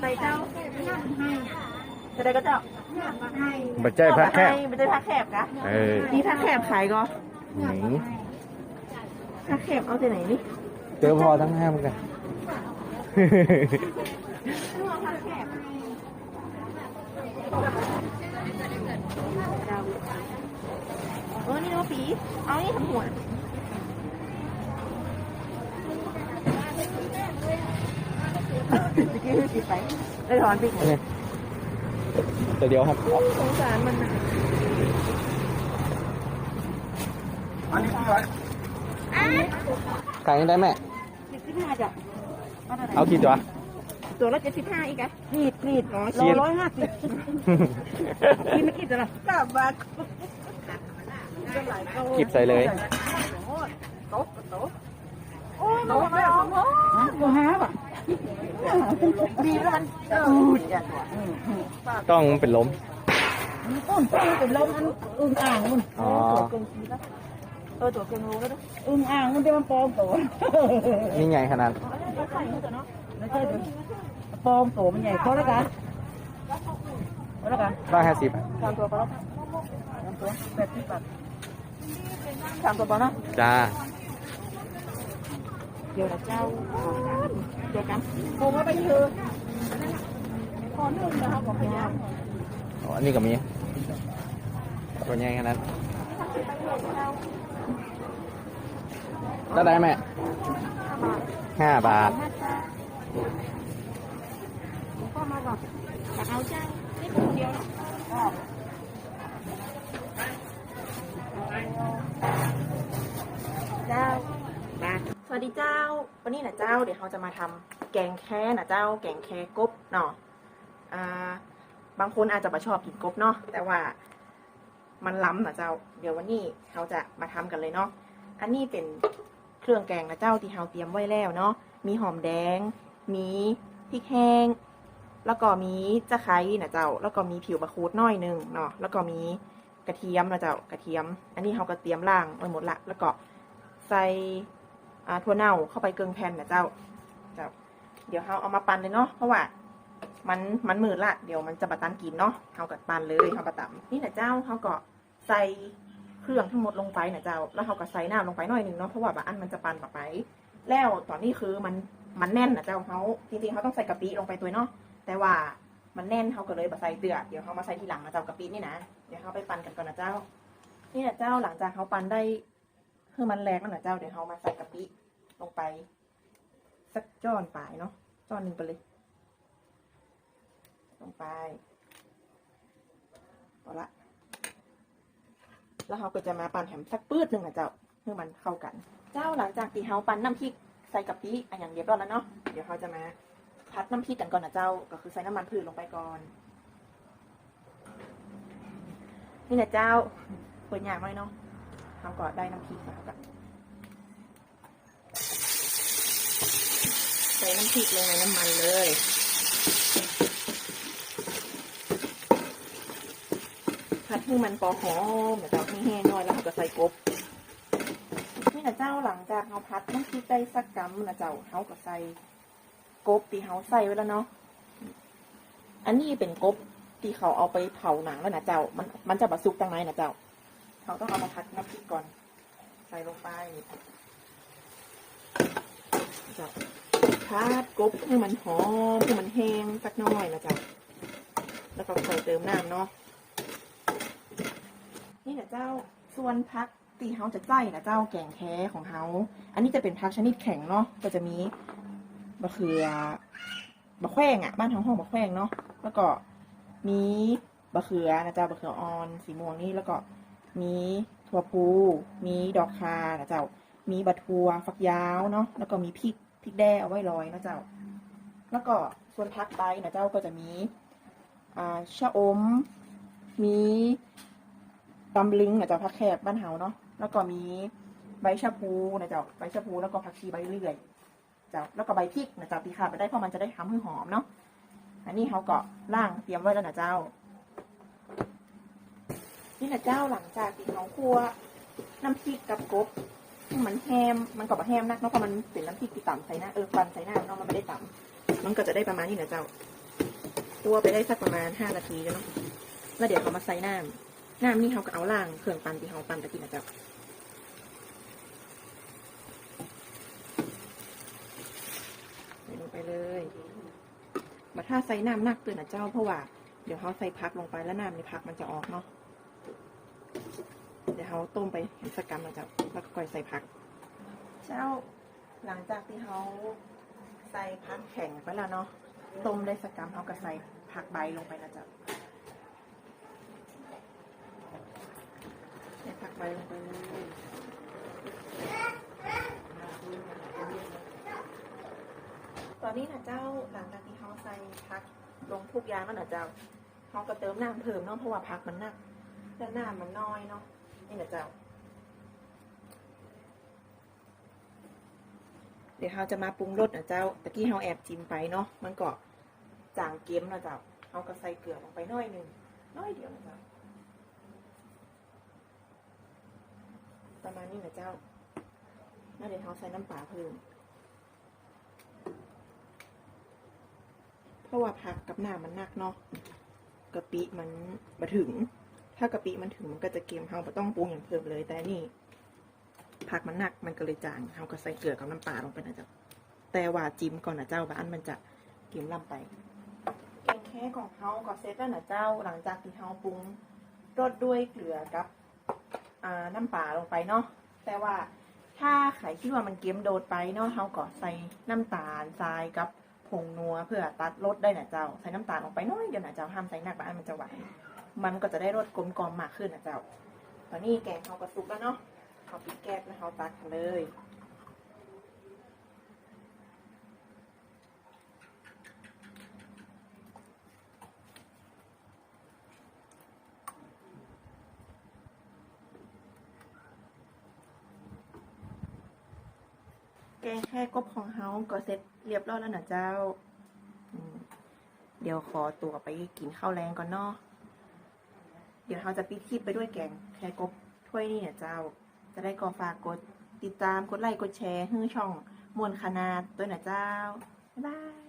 ใส่เจ้าจะได้ก็เจ้าบัจใจพักแค่ไม่ได้พักแคบนะเออนี่พักแคบขายก็ไหนพักแคบเอาที่ไหนนี่เจอพอทั้งห้ามกันเออนี่น้องปีเอานี่ทำหัว ตะกี้คือสิไปได้ถอนปีกแต่เดี๋ยวครับสงสารมันนะขายยังได้แม่เจ็ดสิบห้าจ้ะเอากี่ตัวตัวละเจ็ดสิบห้าอีกอะขีดขีดร้อยขีดร้อยห้าสิบขีดไม่ขีดจะหรอเก้าบาทกิบใส่เลยโต๊ะโต๊ะโอ้ยโต๊ะไม่เอาโต๊ะห้าบาทดีแล้วมันอืดอย่างต้องเป็นล้มต้นต้นเป็นลมอันอึ่งอ่างมันอ๋อตัวเกินขีดแล้วเออตัวเกินรู้แล้วอึ่งอ่างมันจะมันปลอมตัวนี่ไงขนาดไม่ใช่ตัวปลอมตัวมันใหญ่เพราะแล้วกันเพราะแล้วกันร้อยห้าสิบสามตัวปะแล้วสามตัวแปดสิบบาทสามตัวปะเนาะจ้า เดี๋ยวนะเจ้าเจอกันโมว่าไปเถอะขอหนึ่งนะครับผมพยายามอ๋ออันนี้ก็มีตัวใหญ่ขนาดก็ได้แม่ห้าบาทก็มาก่อนจะเอาเจ้านี่คนเดียวเจ้ามาสวัสดีเจ้า วันนี้นะเจ้าเดี๋ยวเราจะมาทำแกงแค่นะเจ้า แกงแค่กบเนาะอ่าบางคนอาจจะมาชอบกินกบเนาะแต่ว่ามันล้ำนะเจ้า เดี๋ยววันนี้เราจะมาทำกันเลยเนาะอันนี้เป็นเครื่องแกงนะเจ้าที่เราเตรียมไว้แล้วเนาะมีหอมแดง มีพริกแห้ง แล้วก็มีตะไคร้นะเจ้า แล้วก็มีผิวมะกรูดน้อยหนึงเนาะแล้วก็มีกระเทียมนะเจ้ากระเทียม อันนี้เราก็เตรียมล่างไว้หมดละแล้วก็ใส่ อ่าถั่วเน่าเข้าไปเกลืองแผ่นนะเจ้าเจ้า เดี๋ยวเราเอามาปั่นเลยเนาะเพราะว่ามันมันมืดละเดี๋ยวมันจะบะตันกินเนาะเขากัดปั่นเลยเขาบะตำนี่นะเจ้าเขาก็ใส่เครื่องทั้งหมดลงไปนะเจ้า แล้วเขาก็ใส่น้ำลงไปหน่อยหนึ่งเนาะเพราะว่าบะอันมันจะปั่นต่อไป แล้วตอนนี้คือมันมันแน่นนะเจ้าเขาจริงๆเขาต้องใส่กะปิลงไปตัวเนาะแต่ว่ามันแน่นเขาก็เลยบะใส่เดือเดี๋ยวเขามาใส่ทีหลังนะเจ้ากะปินี่นะเดี๋ยวเขาไปปั่นกันก่อนนะเจ้านี่นะเจ้าหลังจากเขาปั่นได้คือมันแรงแล้วนะเจ้าเดี๋ยวเขามาใส่กะปิ ลงไป สักจ้อนปลายเนาะจ้อนหนึ่งไปเลย ลงไปพอละ แล้วเขาก็จะมาปั่นแถมสักปื้ดหนึ่งนะเจ้าเพื่อมันเข้ากัน เจ้าหลังจากที่เขาปั่นน้ำพริกใส่กะปิอันอย่างเรียบร้อยแล้วเนาะเดี๋ยวเขาจะมาพัดน้ำพริกกันก่อนนะเจ้า ก็คือใส่น้ำมันพืชลงไปก่อน นี่นะเจ้าเปิดยากหน่อยเนาะเขาก็ได้น้ำพริกแล้วก็ ใส่น้ำพริกลงในน้ำมันเลย ผัดให้มันพอหอมเดี๋ยวเราให้แห้งหน่อยแล้วเราก็ใส่กบนี่นะเจ้าหลังจากเราพัดน้ำพริกได้สักกำนะเจ้าเขาก็ใส่กบที่เขาใส่ไว้แล้วเนาะ อันนี้เป็นกบที่เขาเอาไปเผาหนังแล้วนะเจ้า มันมันจะบะซุกตังไหนนะเจ้า เขาต้องเอามาพัดน้ำพริกก่อน ใส่ลงไปเจ้า พัดกบให้มันหอมให้มันแห้งสักน่อยนะจ้าแล้วก็ใส่เติมน้ำเนาะนี่นะเจ้าส่วนพักตีเฮาจะใจนะเจ้าแกงแท้ของเฮาอันนี้จะเป็นพักชนิดแข็งเนาะก็จะมีบะเขือบะแขวงอะบ้านท้องห้องบะแขวงเนาะแล้วก็มีบะเขือนะเจ้าบะเขืออ่อนสีม่วงนี่แล้วก็มีถั่วพูมีดอกคานะเจ้ามีบะทัวฝักยาวเนาะแล้วก็มีพริก ริกแด้เอาไว้ลอยนะเจ้า แล้วก็ส่วนพักใบนะเจ้าก็จะมีอ่าชะอม มีตำลึงนะเจ้าผักแคบบ้านเฮาเนาะ แล้วก็มีใบชะพูนะเจ้า ใบชะพูแล้วก็ผักชีใบเลื่อย เจ้า แล้วก็ใบพริกนะเจ้าที่ขาดไปได้เพราะมันจะได้ทำให้หอมเนาะ อันนี้เขาก็ล่างเตรียมไว้แล้วนะเจ้า นี่นะเจ้าหลังจากที่เขาคั่วน้ำพริกกับกบ มันแฮมมันก็บะแฮมนักเนาะเพราะมันเป็นน้ำพริกที่ต่ำใส่หน้าเออฟันใส่หน้าเนาะมันไม่ได้ต่ำมันก็จะได้ประมาณนี้นะเจ้าคั่วไปได้สักประมาณห้านาทีแล้วเนาะแล้วเดี๋ยวเขามาใส่น้ำน้ำนี่เขาก็เอาล่างเครื่องปั่นที่เขาปั่นตะกี้นะเจ๊ะใส่ลงไปเลยมาถ้าใส่น้ำหนักเกินนะเจ้าเพราะว่าเดี๋ยวเขาใส่พักลงไปแล้วน้ำในพักมันจะออกเนาะ เขาต้มไปสกกรรมนจ้าแล้วก็ก่อยใส่พัก เจ้าหลังจากที่เขาใส่พักแข็งไปแล้วเนาะต้มได้สกกรรมเขาก็ใส่ผักใบลงไปนะเจ้าใส่ผักใบลงไปเลยตอนนี้นะเจ้าหลังจากที่เขาใส่ผักลงทุกอย่างแล้วนะเจ้าเขาก็เติมน้ำเพิ่มเนาะเพราะว่าผักมันหนักและน้ำมันน้อยเนาะ นี่นะเจ้า เดี๋ยวเราจะมาปรุงรสนะเจ้า ตะกี้เราแอบจิ้มไปเนาะ มันก็จางเกมนะเจ้าเราก็ใส่เกลือลงไปน้อยหนึ่งน้อยเดียวนะเจ้า ประมาณนี้นะเจ้าแล้วเดี๋ยวเราใส่น้ำปลาเพิ่มเพราะว่าผักกับหน้ามันหนักเนาะกะปิมันมาถึง ถ้ากะปิมันถึงมันก็จะเค็มเราไม่ต้องปรุงอย่างเพิ่มเลย แต่นี่ผักมันหนักมันก็เลยจางเราก็ใส่เกลือกับน้ำปลาลงไปนะจ้าแต่ว่าจิ้มก่อนนะเจ้าบ้านมันจะเค็มล่ำไปแกงแค่ของเขาก็เซตแล้วนะเจ้า หลังจากที่เขาปรุงรสด้วยเกลือกับน้ำปลาลงไปเนาะแต่ว่าถ้าใครคิดว่ามันเค็มโดดไปเนาะเขาก็ใส่น้ำตาลทรายกับผงนัวเพื่อตัดรสได้นะเจ้า ใส่น้ำตาลลงไปน้อยเดี๋ยวนะเจ้าห้ามใส่หนักบ้านมันจะหวาน มันก็จะได้รสกลมกล่อมมากขึ้นนะเจ้า ตอนนี้แกงเขาก็สุกแล้วเนาะเขาปิดแก๊สแล้วเขาตักเลยแกงแค่กบของเฮาก็เสร็จเรียบร้อยแล้วนะเจ้า เดี๋ยวขอตัวไปกินข้าวแรงก่อนเนาะ เดี๋ยวเราจะปิดคลิปไปด้วยแกงแครกบถ้วยนี่เนี่ยเจ้า จะได้กอฝากกด ติดตามกดไลค์กดแชร์ให้ช่องมวลคณาด้วหนะเจ้า บ๊ายบาย